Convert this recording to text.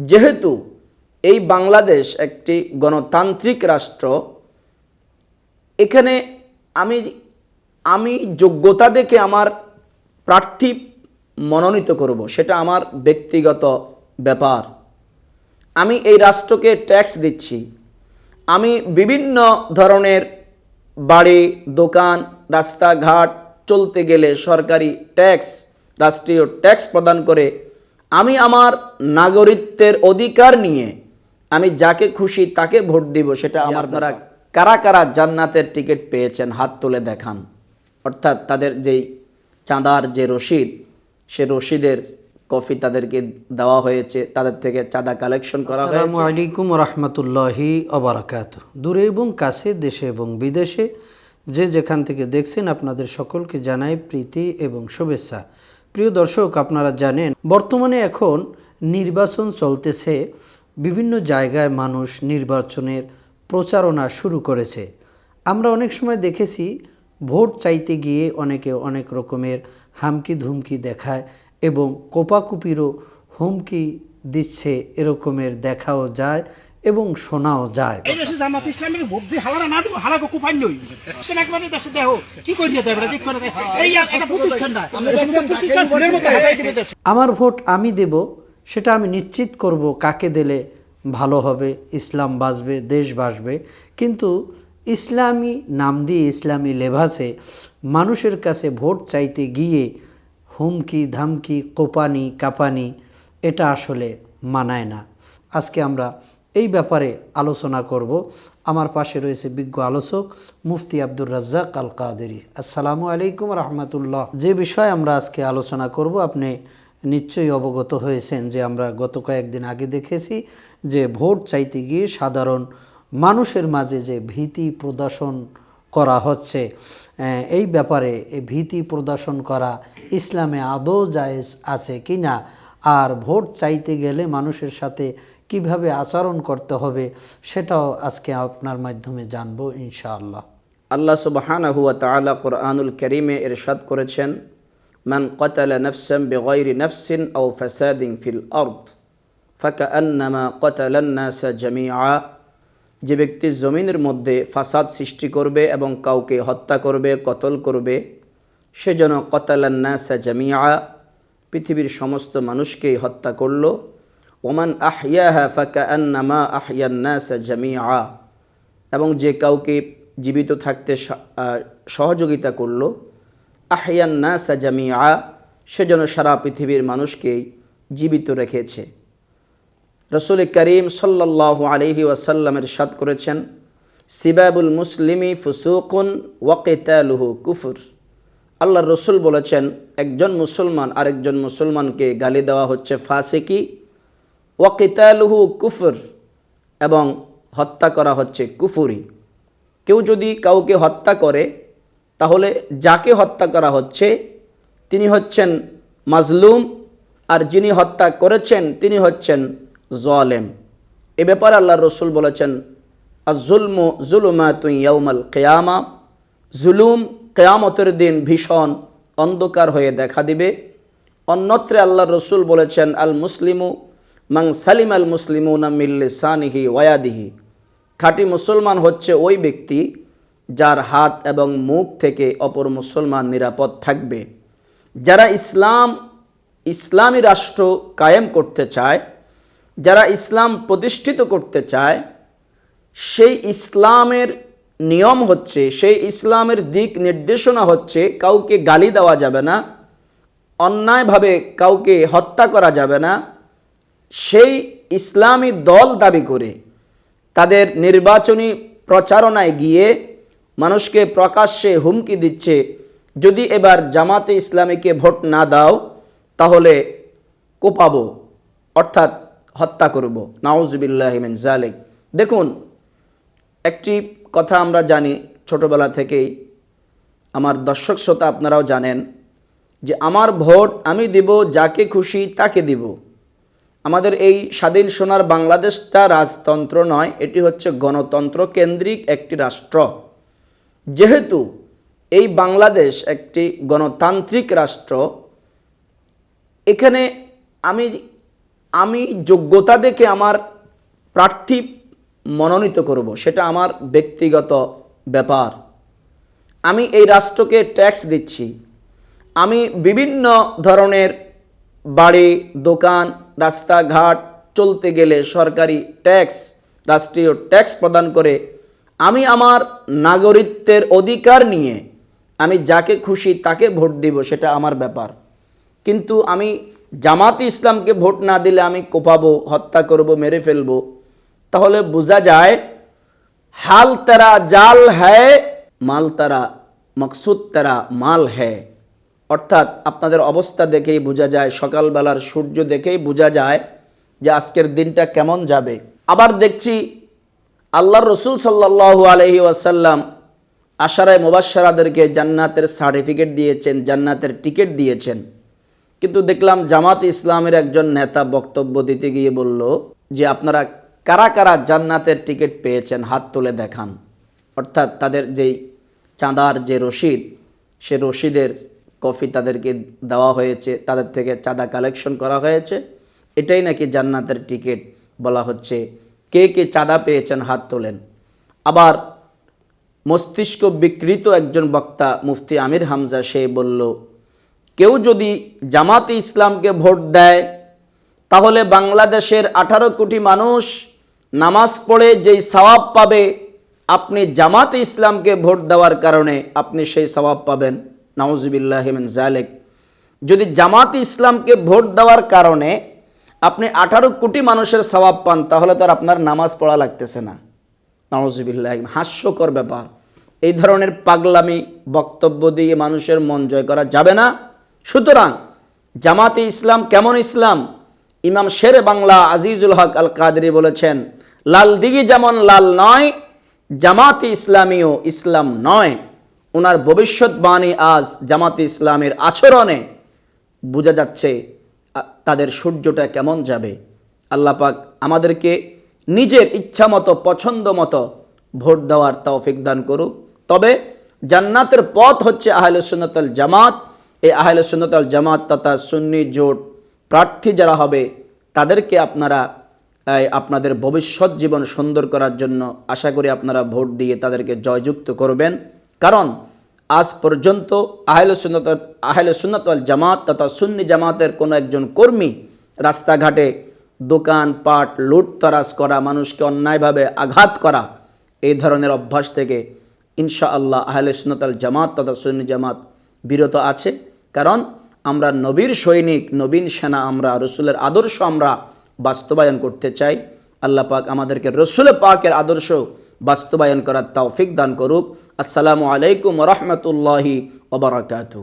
যেহেতু এই বাংলাদেশ একটি গণতান্ত্রিক রাষ্ট্র, এখানে আমি আমি যোগ্যতা দেখে আমার প্রার্থী মনোনীত করব, সেটা আমার ব্যক্তিগত ব্যাপার। আমি এই রাষ্ট্রকে ট্যাক্স দিচ্ছি। আমি বিভিন্ন ধরনের বাড়ি, দোকান, রাস্তাঘাট চলতে গেলে সরকারি ট্যাক্স, রাষ্ট্রীয় ট্যাক্স প্রদান করে আমি আমার নাগরিকত্বের অধিকার নিয়ে আমি যাকে খুশি তাকে ভোট দিব সেটা আমার দ্বারা কারা কারা জান্নাতের টিকিট পেয়েছেন হাত তুলে দেখান। অর্থাৎ তাদের যেই চাঁদার যে রশিদ সে রসিদের কপি তাদেরকে দেওয়া হয়েছে তাদের থেকে চাঁদা কালেকশন করা হয়েছে। আসসালামু আলাইকুম রহমতুল্লাহি অবরাকাত দূরে এবং কাছে দেশে এবং বিদেশে যে যেখান থেকে দেখছেন আপনাদের সকলকে জানাই প্রীতি এবং শুভেচ্ছা। প্রিয় দর্শক, আপনারা জানেন, বর্তমানে এখন নির্বাচন চলতেছে। বিভিন্ন জায়গায় মানুষ নির্বাচনের প্রচারণা শুরু করেছে। আমরা অনেক সময় দেখেছি, ভোট চাইতে গিয়ে অনেকে অনেক রকমের হামকি ধুমকি দেখায় এবং কোপাকুপিরও হুমকি দিচ্ছে, এরকমের দেখাও যায়। এবং শোনাও যায় এই দেশে জামাত ইসলামের ভোট যে হালারা না দিব হালাকে কুপাই নই সেটা একবারে দেশে দেহ কি করি না দেবে দেখ এই একটা প্রতিষ্ঠান না। প্রতিষ্ঠান ভোটের মতো হাতাই দিবে দেশে। আমার ভোট আমি দেব সেটা আমি নিশ্চিত করব কাকে দিলে ভালো হবে ইসলাম বাঁচবে দেশ বাঁচবে। কিন্তু ইসলামী নাম দিয়ে ইসলামী লেভাসে মানুষের কাছে ভোট চাইতে গিয়ে হুমকি ধামকি কোপানি কাপানি এটা আসলে মানায় না। আজকে আমরা এই ব্যাপারে আলোচনা করব। আমার পাশে রয়েছে বিজ্ঞ আলোচক মুফতি আব্দুর রাজ্জাক আল কাদেরি আসসালামু আলাইকুম রহমতুল্লাহ। যে বিষয়ে আমরা আজকে আলোচনা করব, আপনি নিশ্চয়ই অবগত হয়েছেন যে আমরা গত কয়েকদিন আগে দেখেছি যে ভোট চাইতে গিয়ে সাধারণ মানুষের মাঝে যে ভীতি প্রদর্শন করা হচ্ছে এই ব্যাপারে ভীতি প্রদর্শন করা ইসলামে আদৌ জায়েজ আছে কি না আর ভোট চাইতে গেলে মানুষের সাথে কীভাবে আচরণ করতে হবে সেটাও আজকে আপনার মাধ্যমে জানব ইনশাআল্লাহ। আল্লাহ সুবহানাহু ওয়া তাআলা কোরআনুল কারীমে ইরশাদ করেছেন, মান কতালা নাফসান বিগাইরি নাফসিন আও ফাসাদিন ফিল আরদ ফাকান্নামা কতালান নাসা জামিআ যে ব্যক্তি জমিনের মধ্যে ফাসাদ সৃষ্টি করবে এবং কাউকে হত্যা করবে, কতল করবে, সে যেন কতালান নাসা জামিআ, পৃথিবীর সমস্ত মানুষকেই হত্যা করল ওমান আহিয়াহা ফাকা আন্নামা নাসা জামিআ। এবং যে কাউকে জীবিত থাকতে সহযোগিতা করল আহিয়ান নাসা জামিআ, সে যেন সারা পৃথিবীর মানুষকেই জীবিত রেখেছে। রসুল করিম সাল্লাহ আলহি ওয়াসাল্লামের সাদ করেছেন, সিবাবুল মুসলিমি ফুসুকুন ওয়াকিতালুহু কুফুর। আল্লাহ রসুল বলেছেন, একজন মুসলমান আরেকজন মুসলমানকে গালি দেওয়া হচ্ছে ফাসিকি ওয়াকিতালুহু কুফুর, এবং হত্যা করা হচ্ছে কুফুরি। কেউ যদি কাউকে হত্যা করে, তাহলে যাকে হত্যা করা হচ্ছে, তিনি হচ্ছেন মাজলুম, আর যিনি হত্যা করেছেন, তিনি হচ্ছেন জলেম। এ ব্যাপারে আল্লাহ রসুল বলেছেন আজুলম জুলুমা তুই ইয়াউমাল কেয়ামা জুলুম কেয়ামতের দিন ভীষণ অন্ধকার হয়ে দেখা দিবে। অন্যত্রে আল্লাহ রসুল বলেছেন আল মুসলিমু মাং সালিম আল না মিল্লিসানিহি ওয়াদিহি খাঁটি মুসলমান হচ্ছে ওই ব্যক্তি যার হাত এবং মুখ থেকে অপর মুসলমান নিরাপদ থাকবে। যারা ইসলাম, ইসলামী রাষ্ট্র কায়েম করতে চায়, যারা ইসলাম প্রতিষ্ঠিত করতে চায়, সেই ইসলামের নিয়ম হচ্ছে, সেই ইসলামের দিক নির্দেশনা হচ্ছে, কাউকে গালি দেওয়া যাবে না, অন্যায়ভাবে কাউকে হত্যা করা যাবে না সেই ইসলামী দল দাবি করে তাদের নির্বাচনী প্রচারণায় গিয়ে মানুষকে প্রকাশ্যে হুমকি দিচ্ছে, যদি এবার জামাতে ইসলামীকে ভোট না দাও, তাহলে কোপাবো, অর্থাৎ হত্যা করব। নাউজবিল্লাহিমিন জালেক দেখুন, একটি কথা আমরা জানি ছোটবেলা থেকেই। আমার দর্শক শ্রোতা আপনারাও জানেন যে, আমার ভোট আমি দিব, যাকে খুশি তাকে দিব। আমাদের এই স্বাধীন সোনার বাংলাদেশটা রাজতন্ত্র নয়, এটি হচ্ছে গণতন্ত্র কেন্দ্রিক একটি রাষ্ট্র। যেহেতু এই বাংলাদেশ একটি গণতান্ত্রিক রাষ্ট্র, এখানে আমি আমি যোগ্যতা দেখে আমার প্রার্থী মনোনীত করব, সেটা আমার ব্যক্তিগত ব্যাপার। আমি এই রাষ্ট্রকে ট্যাক্স দিচ্ছি। আমি বিভিন্ন ধরনের বাড়ি, দোকান, রাস্তাঘাট, চলতে গেলে সরকারি ট্যাক্স, রাষ্ট্রীয় ট্যাক্স প্রদান করে আমি আমার নাগরিকত্বের অধিকার নিয়ে আমি যাকে খুশি তাকে ভোট দিব সেটা আমার ব্যাপার। কিন্তু আমি জামাতি ইসলামকে ভোট না দিলে আমি কোপাবো, হত্যা করব, মেরে ফেলব, তাহলে বোঝা যায় হাল তেরা জাল হ্যায়, মাল তারা, মকসুদ তেরা মাল হ্যায়। অর্থাৎ আপনাদের অবস্থা দেখেই বোঝা যায়, সকালবেলার সূর্য দেখেই বোঝা যায় যে আজকের দিনটা কেমন যাবে। আবার দেখছি আল্লাহর রসুল সাল্লাল্লাহু আলহি ওয়াসাল্লাম আশারায় মুবাসারাদেরকে জান্নাতের সার্টিফিকেট দিয়েছেন, জান্নাতের টিকিট দিয়েছেন। কিন্তু দেখলাম জামাত ইসলামের একজন নেতা বক্তব্য দিতে গিয়ে বলল যে, আপনারা কারা কারা জান্নাতের টিকিট পেয়েছেন, হাত তুলে দেখান। অর্থাৎ তাদের যেই চাঁদার যে রশিদ, সে রসিদের কপি তাদেরকে দেওয়া হয়েছে, তাদের থেকে চাঁদা কালেকশন করা হয়েছে। এটাই নাকি জান্নাতের টিকিট বলা হচ্ছে। কে কে চাঁদা পেয়েছেন হাত তোলেন। আবার মস্তিষ্ক বিকৃত একজন বক্তা মুফতি আমির হামজা, সে বলল, কেউ যদি জামাতে ইসলামকে ভোট দেয়, তাহলে বাংলাদেশের আঠারো কোটি মানুষ নামাজ পড়ে যেই সওয়াব পাবে, আপনি জামাতে ইসলামকে ভোট দেওয়ার কারণে আপনি সেই সওয়াব পাবেন। নাউজুবিল্লাহিমিন জালেক যদি জামাত ইসলামকে ভোট দেওয়ার কারণে আপনি আঠারো কোটি মানুষের সওয়াব পান, তাহলে তার আপনার নামাজ পড়া লাগতেছে না। নওয়াজবিল্লাহ হাস্যকর ব্যাপার। এই ধরনের পাগলামি, বক্তব্য দিয়ে মানুষের মন জয় করা যাবে না। সুতরাং জামাতে ইসলাম কেমন ইসলাম? ইমাম শের বাংলা আজিজুল হক আল কাদরি বলেছেন, লাল দিঘি যেমন লাল নয়, জামাতে ইসলামীও ইসলাম নয়। ওনার ভবিষ্যৎবাণী আজ জামাতে ইসলামের আচরণে বোঝা যাচ্ছে তাদের সূর্যটা কেমন যাবে। আল্লাহ পাক আমাদেরকে নিজের ইচ্ছা মতো, পছন্দ মতো ভোট দেওয়ার তৌফিক দান করুক। তবে জান্নাতের পথ হচ্ছে আহলে সুন্নতাল জামাত। এই আহলে সুন্নতাল জামাত তথা সুন্নি জোট প্রার্থী যারা হবে, তাদেরকে আপনারা আপনাদের ভবিষ্যৎ জীবন সুন্দর করার জন্য আশা করি আপনারা ভোট দিয়ে তাদেরকে জয়যুক্ত করবেন। কারণ আজ পর্যন্ত আহলে সুন্নত আহলে সুন্নত জামাত তথা সুন্নি জামাতের কোনো একজন কর্মী রাস্তাঘাটে দোকান, পাট লুটতরাজ করা, মানুষকে অন্যায়ভাবে আঘাত করা, এই ধরনের অভ্যাস থেকে ইনশা আল্লাহ আহলে সুন্নত আল জামাত তথা সুন্নি জামাত বিরত আছে। কারণ আমরা নবীর সৈনিক, নবীন সেনা আমরা, রসুলের আদর্শ আমরা বাস্তবায়ন করতে চাই। আল্লাহ পাক আমাদেরকে রসুল পাকের আদর্শ বাস্তবায়ন করার তৌফিক দান করুক। আসসালামু আলাইকুম রহমতুল্লাহি ওবরাকাতুহু